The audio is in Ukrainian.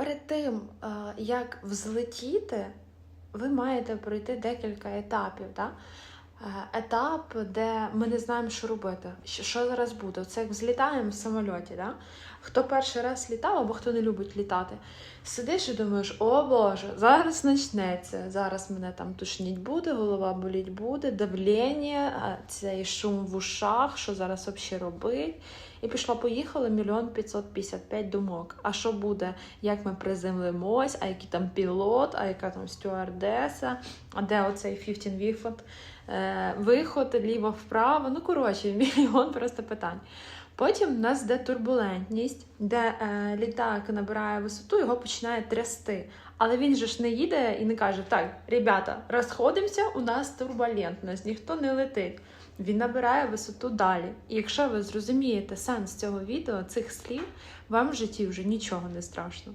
Перед тим, е, як взлетіти, ви маєте пройти декілька етапів. Да? Е, Етап, де ми не знаємо, що робити, що, зараз буде. Це як взлітаємо в самольоті. Да? Хто перший раз літав або хто не любить літати, сидиш і думаєш, о Боже, зараз почнеться. Зараз мене там тушніть буде, голова боліть буде, давлення, цей шум в ушах, що зараз взагалі робить. І пішла, поїхала мільйон 555 думок. А що буде? Як ми приземлимось, а який там пілот, а яка там стюардеса, а де оцей 15 виход, е, виход, ліво вправо. Ну, коротше, мільйон просто питань. Потім в нас йде турбулентність, де е, літак набирає висоту, його починає трясти. Але він же ж не їде і не каже: так, ребята, розходимося, у нас турбулентність, ніхто не летить. Він набирає висоту далі. І якщо ви зрозумієте сенс цього відео, цих слів, вам в житті вже нічого не страшно.